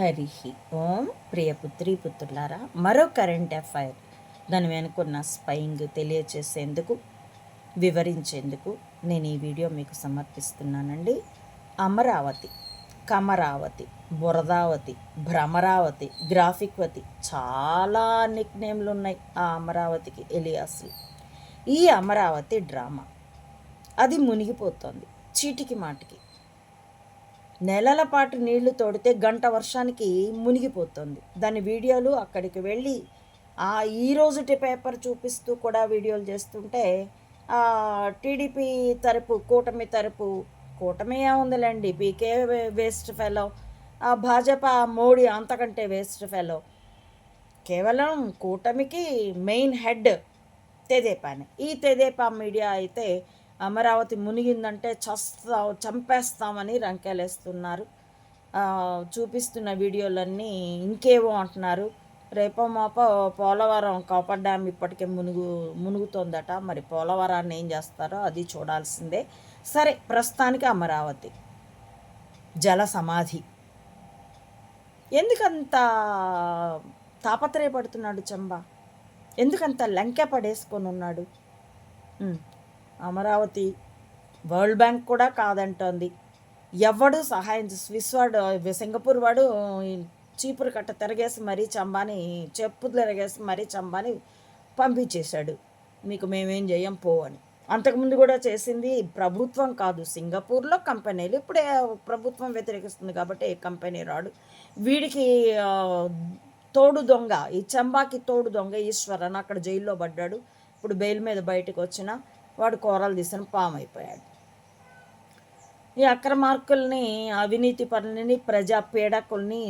హరి ఓం ప్రియపుత్రి పుత్రులారా మరో current affair దాని వెనుకున్న స్పయింగ్ తెలియచేసేందుకు వివరించేందుకు నేను ఈ వీడియో మీకు సమర్పిస్తున్నానండి. అమరావతి కమరావతి బురదావతి భ్రమరావతి గ్రాఫిక్వతి చాలా నిక్ నేమ్లు ఉన్నాయి ఆ అమరావతికి ఎలియాస్లు. ఈ అమరావతి డ్రామా. అది మునిగిపోతుంది చీటికి మాటికి. నెలల పాటు నీళ్ళు తోడితే గంట వర్షానికి మునిగిపోతుంది. దాని వీడియోలు అక్కడికి వెళ్ళి ఆ ఈరోజుటి పేపర్ చూపిస్తూ కూడా వీడియోలు చేస్తుంటే టీడీపీ తరపు కూటమి తరపు కూటమి ఏముందిలేండి పీకే వేస్ట్ ఫెలో ఆ భాజపా మోడీ అంతకంటే వేస్ట్ ఫెలో. కేవలం కూటమికి మెయిన్ హెడ్ తెదేపానే. ఈ తెదేపా మీడియా అయితే అమరావతి మునిగిందంటే చస్తా చంపేస్తామని రంకెలేస్తున్నారు. చూపిస్తున్న వీడియోలన్నీ ఇంకేవో అంటున్నారు. రేపో మాపో పోలవరం కాపర్ డ్యామ్ ఇప్పటికే మునుగు మునుగుతోందట. మరి పోలవరాన్ని ఏం చేస్తారో అది చూడాల్సిందే. సరే ప్రస్తుతానికి అమరావతి. జల సమాధి. ఎందుకంత తాపత్రయపడుతున్నాడు చంబా? ఎందుకంత లంకె పడేసుకొని ఉన్నాడు అమరావతి వరల్డ్ బ్యాంక్ కూడా కాదంటోంది. ఎవడు సహాయం స్విస్ వాడు సింగపూర్ వాడు చీపురు కట్ట తిరగేసి మరీ చంబాని చెప్పు తిరగేసి మరీ చంబాని పంపించేశాడు. మీకు మేమేం చేయం పో అని. అంతకుముందు కూడా చేసింది ప్రభుత్వం కాదు సింగపూర్లో కంపెనీలు ఇప్పుడే ప్రభుత్వం వ్యతిరేకిస్తుంది కాబట్టి ఏ కంపెనీ రాడు. వీడికి తోడు దొంగ ఈ చంబాకి తోడు దొంగ ఈశ్వరన్ అక్కడ జైల్లో పడ్డాడు. ఇప్పుడు బెయిల్ మీద బయటకు వచ్చిన వాడు కూరలు తీసిన పామైపోయాడు ఈ అక్రమార్కుల్ని అవినీతి పనులని ప్రజా పీడకుల్ని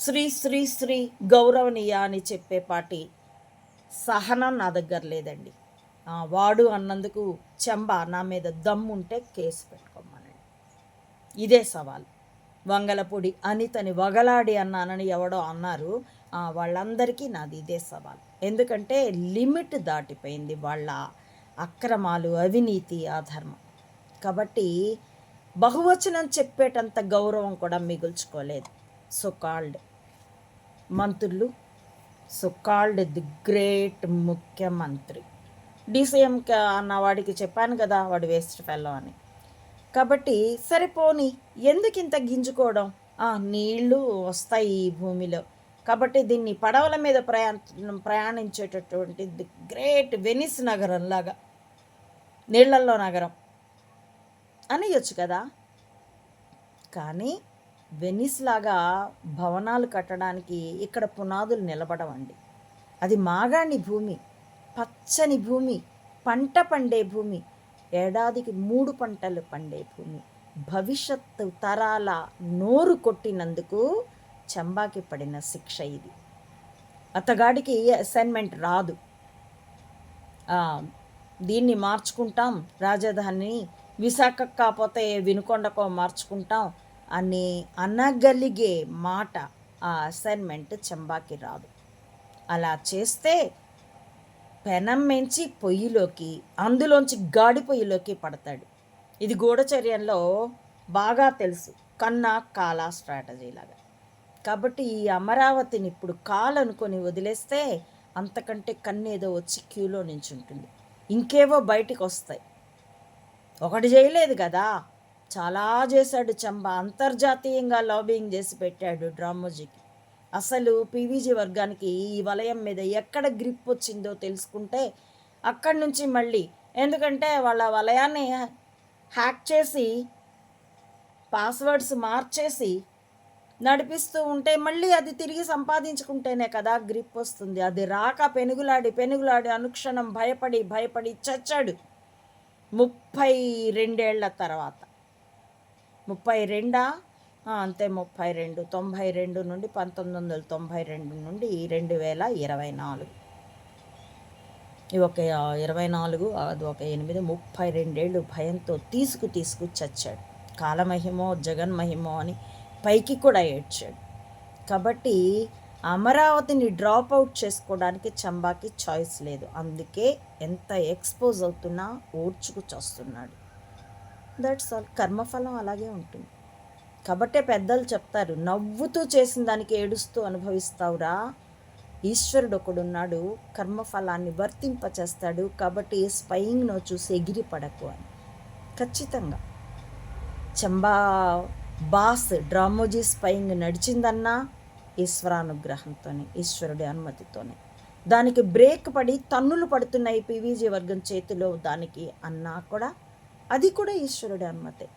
శ్రీ శ్రీ శ్రీ గౌరవనీయ అని చెప్పే పాటి సహనం నా దగ్గర లేదండి. వాడు అన్నందుకు చెంబ నా మీద దమ్ముంటే కేసు పెట్టుకోమనండి. ఇదే సవాల్. వంగలపొడి అనితని వగలాడి అన్నానని ఎవడో అన్నారు. వాళ్ళందరికీ నాది ఇదే సవాల్. ఎందుకంటే లిమిట్ దాటిపోయింది వాళ్ళ అక్రమాలు అవినీతి అధర్మం. కాబట్టి బహువచనం చెప్పేటంత గౌరవం కూడా మిగుల్చుకోలేదు. సో కాల్డ్ మంత్రులు సో కాల్డ్ ది గ్రేట్ ముఖ్యమంత్రి. డీసీఎం అన్న వాడికి చెప్పాను కదా వాడు వేస్ట్ ఫెల్లో అని. కాబట్టి సరిపోని ఎందుకు ఇంత గింజుకోవడం నీళ్ళు వస్తాయి ఈ భూమిలో. కాబట్టి దీన్ని పడవల మీద ప్రయాణ ప్రయాణించేటటువంటి ది గ్రేట్ వెనిస్ నగరంలాగా నీళ్ళల్లో నీళ్ళల్లో నగరం అనేయచ్చు కదా. కానీ వెనిస్ లాగా భవనాలు కట్టడానికి ఇక్కడ పునాదులు నిలబడవండి అది మాగాణి భూమి పచ్చని భూమి పంట పండే భూమి ఏడాదికి మూడు పంటలు పండే భూమి. భవిష్యత్తు తరాల నోరు కొట్టినందుకు చంబాకి పడిన శిక్ష ఇది. అతగాడికి అసైన్మెంట్ రాదు. దీన్ని మార్చుకుంటాం రాజధానిని విశాఖ కాకపోతే వినుకొండకో మార్చుకుంటాం అని అనగలిగే మాట ఆ అసైన్మెంట్ చంబాకి రాదు. అలా చేస్తే పెనం మెంచి పొయ్యిలోకి అందులోంచి గాడి పొయ్యిలోకి పడతాడు. ఇది గూఢచర్యంలో బాగా తెలుసు. కన్నా కాలా స్ట్రాటజీ లాగా. కాబట్టి ఈ అమరావతిని ఇప్పుడు కాలనుకొని వదిలేస్తే అంతకంటే కన్నేదో వచ్చి క్యూలో నుంచి ఉంటుంది ఇంకేవో బయటికి వస్తాయి. ఒకటి చేయలేదు కదా. చాలా చేశాడు చంబ. అంతర్జాతీయంగా లాబింగ్ చేసి పెట్టాడు డ్రామోజీకి అసలు పీవీజీ వర్గానికి ఈ వలయం మీద ఎక్కడ గ్రిప్ వచ్చిందో తెలుసుకుంటే అక్కడి నుంచి మళ్ళీ. ఎందుకంటే వాళ్ళ వలయాన్ని హ్యాక్ చేసి పాస్వర్డ్స్ మార్చేసి నడిపిస్తూ ఉంటే మళ్ళీ అది తిరిగి సంపాదించుకుంటేనే కదా గ్రిప్ వస్తుంది. అది రాక పెనుగులాడి పెనుగులాడి అనుక్షణం భయపడి భయపడి చచ్చాడు. ముప్పై రెండేళ్ళ తర్వాత. ముప్పై రెండా? అంతే ముప్పై రెండు. తొంభై రెండు నుండి పంతొమ్మిది వందల తొంభై రెండు నుండి రెండు వేల ఇరవై నాలుగు. ఒక ఇరవై నాలుగు అది ఒక ఎనిమిది ముప్పై రెండేళ్ళు భయంతో తీసుకు తీసుకు చచ్చాడు. కాలమహిమో జగన్మహిమో అని పైకి కూడా ఏడ్చాడు. కాబట్టి అమరావతిని డ్రాప్ అవుట్ చేసుకోవడానికి చంబాకి చాయిస్ లేదు. అందుకే ఎంత ఎక్స్పోజ్ అవుతున్నా ఓడ్చుకు చూస్తున్నాడు. దట్స్ ఆల్ కర్మఫలం అలాగే ఉంటుంది. కాబట్టే పెద్దలు చెప్తారు నవ్వుతూ చేసిన దానికి ఏడుస్తూ అనుభవిస్తావురా. ఈశ్వరుడు ఒకడున్నాడు కర్మఫలాన్ని వర్తింపచేస్తాడు. కాబట్టి స్పయింగ్ను చూసి ఎగిరిపడకు అని. ఖచ్చితంగా. చంబా బాస్ డ్రామోజీ స్పయింగ్ నడిచిందన్నా ఈశ్వరానుగ్రహంతోనే ఈశ్వరుడి అనుమతితోనే. దానికి బ్రేక్ పడి తన్నులు పడుతున్నాయి పీవీజీ వర్గం చేతిలో దానికి అన్నా కూడా అది కూడా ఈశ్వరుడి అనుమతే.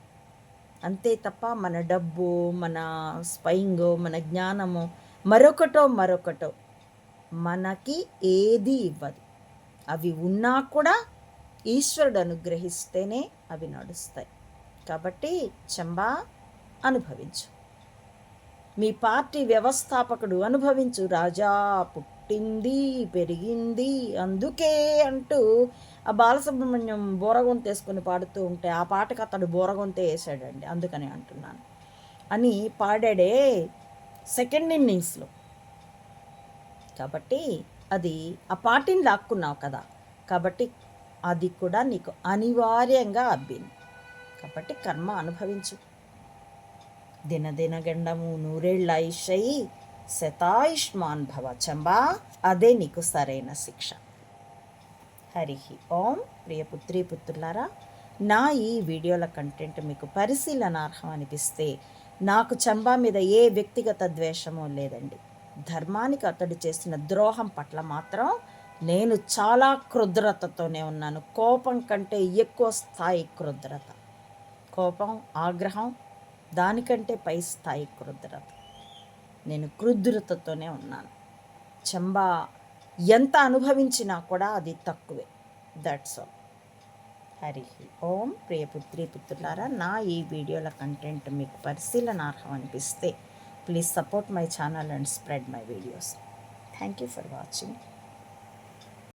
అంతే తప్ప మన డబ్బు మన స్పయింగ్ మన జ్ఞానము మరొకటో మరొకటో మనకి ఏది ఇవ్వదు. అవి ఉన్నా కూడా ఈశ్వరుడు అనుగ్రహిస్తేనే అవి నడుస్తాయి. కాబట్టి చంబా అనుభవించు. మీ పార్టీ వ్యవస్థాపకుడు అనుభవించు. రాజా పుట్టింది పెరిగింది అందుకే అంటూ ఆ బాలసుబ్రహ్మణ్యం బోరగొంత వేసుకొని పాడుతూ ఉంటే ఆ పాటకు అతడు బోరగొంతే వేసాడండి. అందుకని అంటున్నాను. అని పాడాడే సెకండ్ ఇన్నింగ్స్లో. కాబట్టి అది ఆ పార్టీని లాక్కున్నావు కదా. కాబట్టి అది కూడా నీకు అనివార్యంగా అబ్బింది. కాబట్టి కర్మ అనుభవించు. దినదినగండము గండము ఆయుషయి శతాయుష్మాన్ భవ చంబా అదే నీకు సరైన శిక్ష హరి ఓం ప్రియపుత్రి పుత్రులారా నా ఈ వీడియోల కంటెంట్ మీకు పరిశీలనార్హం అనిపిస్తే నాకు చంబా మీద ఏ వ్యక్తిగత ద్వేషమో లేదండి ధర్మానికి అతడు చేసిన ద్రోహం పట్ల మాత్రం నేను చాలా క్రుద్రతతోనే ఉన్నాను కోపం కంటే ఎక్కువ స్థాయి క్రుద్రత కోపం ఆగ్రహం దానికంటే పై స్థాయి క్రుద్రత. నేను క్రుద్రతతోనే ఉన్నాను. చంబా ఎంత అనుభవించినా కూడా అది తక్కువే. That's all Hari Om. ప్రియపుత్రి పుత్రులారా నా ఈ వీడియోల కంటెంట్ మీకు పరిశీలనార్హం అనిపిస్తే please support my channel and spread my videos thank you for watching